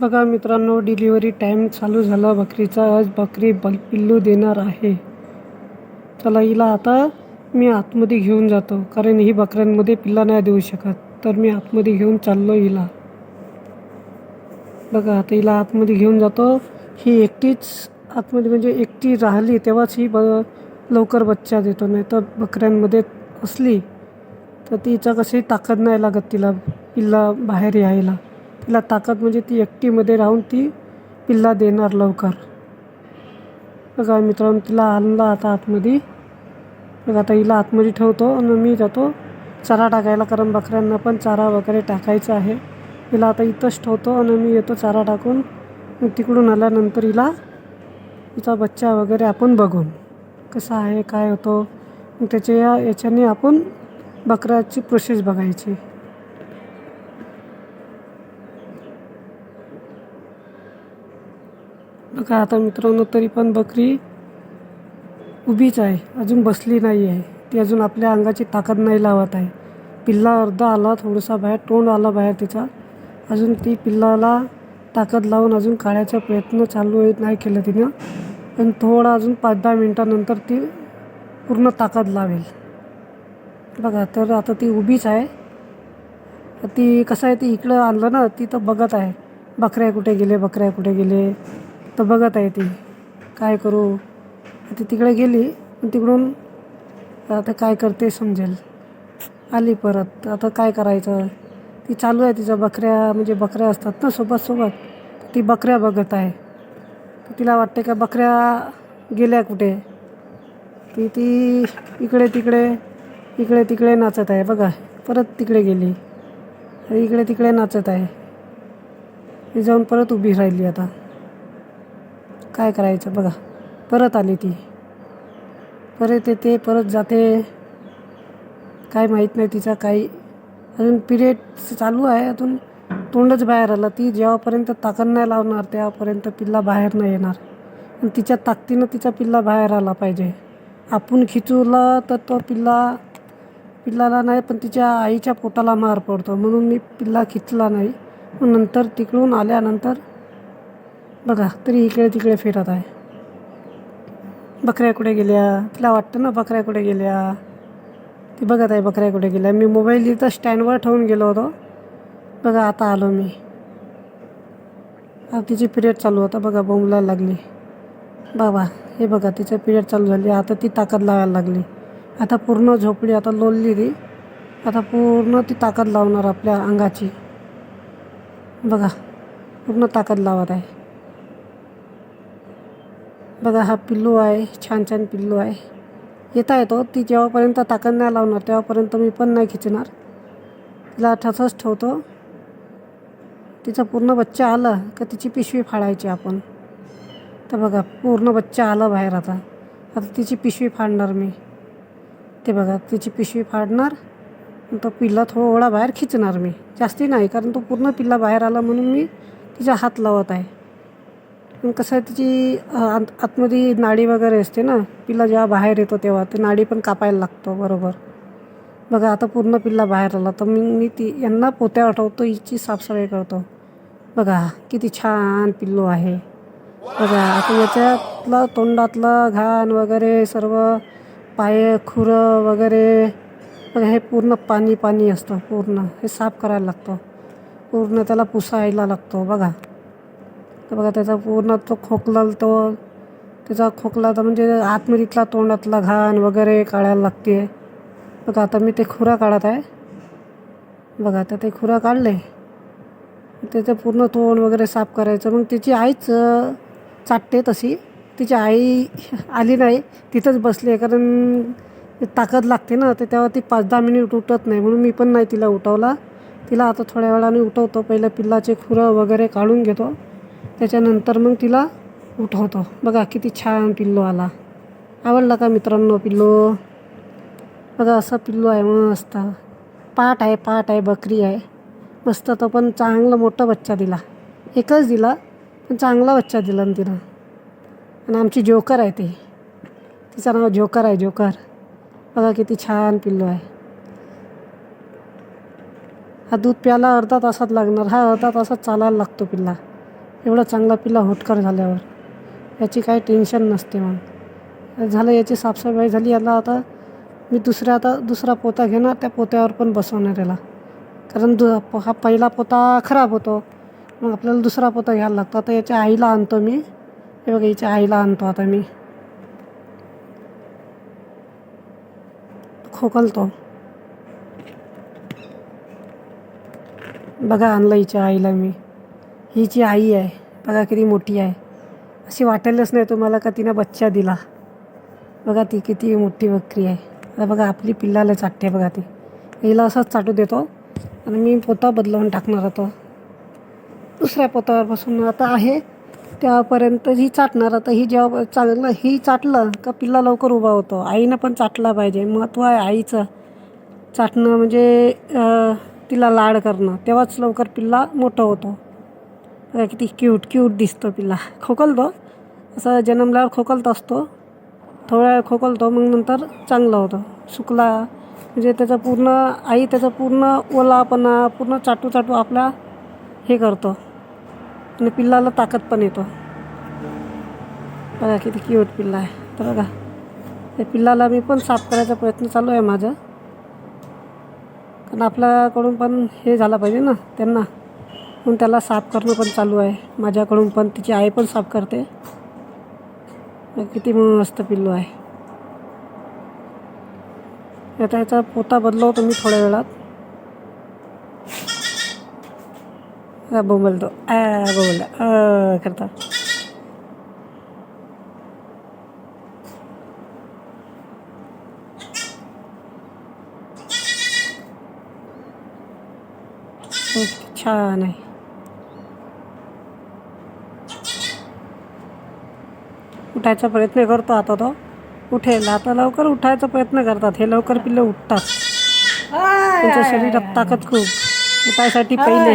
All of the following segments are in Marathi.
बघा मित्रांनो डिलिव्हरी टाईम चालू झाला. बकरीचा आज बकरी बल पिल्लू देणार आहे. चला हिला आता मी आतमध्ये घेऊन जातो. कारण ही बकऱ्यांमध्ये पिल्ला नाही देऊ शकत. तर मी आतमध्ये घेऊन चाललो हिला. बघा आता हिला आतमध्ये घेऊन जातो. ही एकटीच आतमध्ये म्हणजे एकटी राहिली तेव्हाच ही ब लवकर बच्चा देतो. नाही तर बकऱ्यांमध्ये असली तर तिचा कशी ताकद नाही लागत तिला पिल्ला बाहेर यायला. तिला ताकद म्हणजे ती एकटीमध्ये राहून ती पिल्ला देणार लवकर. बघा मित्रांनो तिला आणला आता आतमध्ये. बघा आता हिला आतमध्ये ठेवतो आणि मी जातो चारा टाकायला. कारण बकऱ्यांना पण चारा वगैरे टाकायचा आहे. हिला आता इथंच ठेवतो आणि मी येतो चारा टाकून. मग तिकडून आल्यानंतर हिला तिचा बच्चा वगैरे आपण बघून कसा आहे काय होतो. त्याच्या या याच्याने आपण बकऱ्याची प्रोसेस बघायची. बघा आता मित्रांनो तरी पण बकरी उभीच आहे. अजून बसली नाही आहे. ती अजून आपल्या अंगाची ताकद नाही लावत आहे. पिल्ला अर्धा आला थोडासा बाहेर तोंड आला बाहेर तिचा. अजून ती पिल्लाला ताकद लावून अजून काढायचा प्रयत्न चालू आहे नाही केलं तिनं. पण थोडा अजून पाच दहा मिनटानंतर ती पूर्ण ताकद लावेल. बघा तर आता ती उभीच आहे. ती कसं आहे ती इकडं आणलं ना ती तर बघत आहे. बकऱ्या कुठे गेले बकऱ्या कुठे गेले? तर बघत आहे ती. काय करू? ती तिकडे गेली पण तिकडून आता काय करते समजेल. आली परत. आता काय करायचं? ती चालू आहे तिच्या बकऱ्या म्हणजे बकऱ्या असतात ना सोबत सोबत ती बकऱ्या बघत आहे. तर तिला वाटते का बकऱ्या गेल्या कुठे? ती ती इकडे तिकडे इकडे तिकडे नाचत आहे. बघा परत तिकडे गेली. इकडे तिकडे नाचत आहे. ती जाऊन परत उभी राहिली आता. काय करायचं बघा. परत आली ती. परत येते परत जाते. काय माहीत नाही तिचा काही. अजून पिरियड चालू आहे अजून तोंडच बाहेर आलं. ती जेव्हापर्यंत ताकद नाही लावणार तेव्हापर्यंत पिल्ला बाहेर नाही येणार. आणि तिच्या ताकदीनं तिचा पिल्ला बाहेर आला पाहिजे. आपण खिचवलं तर तो पिल्ला पिल्लाला नाही पण तिच्या आईच्या पोटाला मार पडतो. म्हणून मी पिल्ला खिचला नाही. नंतर तिकडून आल्यानंतर बघा तरी इकडे तिकडे फिरत आहे. बकऱ्या कुठे गेल्या? तिला वाटतं ना बकऱ्या कुठे गेल्या? ती बघत आहे बकऱ्या कुठे गेल्या. मी मोबाईल इथं स्टँडवर ठेवून गेलो होतो. बघा आता आलो मी. आता तिची पिरियड चालू होता. बघा बोंबलायला लागली. बाबा हे बघा तिचं पिरियड चालू झाली. आता ती ताकद लावायला लागली. आता पूर्ण झोपडी आता लोलली ती. आता पूर्ण ती ताकद लावणार आपल्या अंगाची. बघा पूर्ण ताकद लावत आहे. बघा हा पिल्लू आहे छान छान पिल्लू आहे. येता येतो ती जेव्हापर्यंत ताकद नाही लावणार तेव्हापर्यंत मी पण नाही खिचणार. तिला ठसच ठेवतो. तिचा पूर्ण बच्चा आला का तिची पिशवी फाडायची आपण. तर बघा पूर्ण बच्चा आला बाहेर आता. आता तिची पिशवी फाडणार मी. ते बघा तिची पिशवी फाडणार तो पिल्ला थोडा बाहेर खिचणार मी. जास्ती नाही कारण तो पूर्ण पिल्ला बाहेर आला म्हणून मी तिचा हात लावत आहे. कसं आहे तिची आत आतमध्ये नाडी वगैरे असते ना पिल्ला जेव्हा बाहेर येतो तेव्हा ते नाडी पण कापायला लागतो बरोबर. बघा आता पूर्ण पिल्ला बाहेर आला तर मी मी ती यांना पोत्या आठवतो हिची साफसफाई करतो. बघा किती छान पिल्लू आहे. बघा आता याच्यातलं तोंडातलं घाण वगैरे सर्व पाय खुरं वगैरे बघा हे पूर्ण पाणी पाणी असतं पूर्ण. हे साफ करायला लागतं. पूर्ण त्याला पुसायला लागतो बघा. तर बघा त्याचा पूर्ण तो खोकला तो त्याचा खोकला तर म्हणजे आतमधीतला तोंडातला घाण वगैरे काढायला लागते. बघा आता मी ते खुरा काढत आहे. बघा आता ते खुरा काढले. त्याचं पूर्ण तोंड वगैरे साफ करायचं. मग तिची आईच चाटते तशी. तिची आई आली नाही तिथंच बसली आहे. कारण ताकद लागते ना तर तेव्हा ती पाच दहा मिनिट उठत नाही. म्हणून मी पण नाही तिला उठवला. तिला आता थोड्या वेळाने उठवतो. पहिलं पिल्लाचे खुरं वगैरे काढून घेतो. त्याच्यानंतर मग तिला उठवतो. बघा किती छान पिल्लू आला. आवडला का मित्रांनो पिल्लू? बघा असं पिल्लू आहे मस्त. पाट आहे पाट आहे बकरी आहे. मस्त तो पण चांगला मोठा बच्चा दिला. एकच दिला पण चांगला बच्चा दिला ना तिनं. आणि आमची जोकर आहे ती. तिचं नाव जोकर आहे जोकर. बघा किती छान पिल्लू आहे. हा दूध प्यायला अर्धा तासात लागणार. हा अर्धा तासात चालायला लागतो पिल्ला. एवढा चांगला पिल्ला होटकर झाल्यावर. याची काही टेन्शन नसते मग. झालं याची साफसफाई झाली याला आता मी दुसऱ्या आता दुसरा पोता घेणार त्या पोत्यावर पण बसवणार याला. कारण दु हा पहिला पोता खराब होतो. मग आपल्याला दुसरा पोता घ्यायला लागतो. आता याच्या आईला आणतो मी. हे बघा याच्या आईला आणतो आता मी. खोकलतो. बघा आणलं हिच्या आईला मी. हिची आई आहे बघा किती मोठी आहे. अशी वाटेलच नाही तुम्हाला का तिनं बच्चा दिला. बघा ती किती मोठी बकरी आहे. आता बघा आपली पिल्लाला चाटते बघा ती. हिला असंच चाटू देतो. आणि मी पोता बदलवून टाकणार होतो दुसऱ्या पोतावर बसून आता आहे. त्यापर्यंत ही चाटणार. आता ही जेव्हा चांगलं ही चाटलं का पिल्ला लवकर उभा होतो. आईनं पण चाटला पाहिजे. महत्त्व आहे आईचं. चाटणं म्हणजे तिला लाड करणं. तेव्हाच लवकर पिल्ला मोठं होतो. बघा किती क्यूट क्यूट दिसतो पिल्ला. खोकलतो? असं जन्मल्यावर खोकलत असतो. थोड्या वेळ खोकलतो मग नंतर चांगला होतो. सुकला. म्हणजे त्याचा पूर्ण आई त्याचा पूर्ण ओलापणा पूर्ण चाटू चाटू आपला हे करतो. आणि पिल्लाला ताकद पण येतो. बघा किती क्यूट पिल्ला आहे. तर बघा त्या पिल्लाला मी पण साफ करायचा प्रयत्न चालू आहे माझा. कारण आपल्याकडून पण हे झालं पाहिजे ना त्यांना. म्हणून त्याला साफ करणं पण चालू आहे. माझ्याकडून पण तिची आई पण साफ करते. किती मस्त पिल्लू आहे. आता याचा पोता बदलवतो मी थोड्या वेळात. बोंबलतो. आ बोंबलतो. अ करता. छान आहे. उठायचा प्रयत्न करतो आता तो. उठेल. आता लवकर उठायचा प्रयत्न करतात. हे लवकर पिल्ले उठतात. त्यांच्या शरीरात ताकद खूप. उठायसाठी पहिले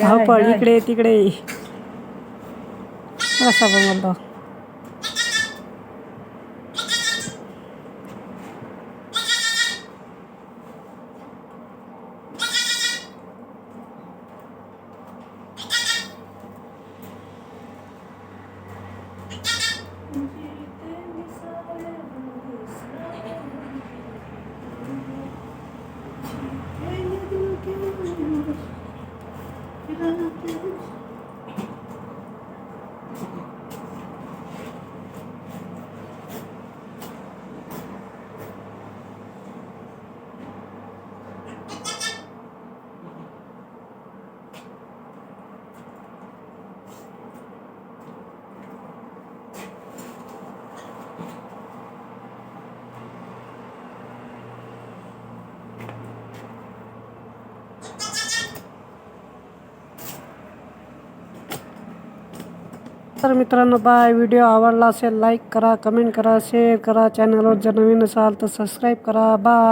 धावपळ इकडे तिकडे. असा बनवतो तर मित्रांनो बाय. व्हिडिओ आवडला असेल लाईक करा कमेंट करा शेअर करा. चॅनलवर जर नवीन असाल तर सबस्क्राईब करा. बाय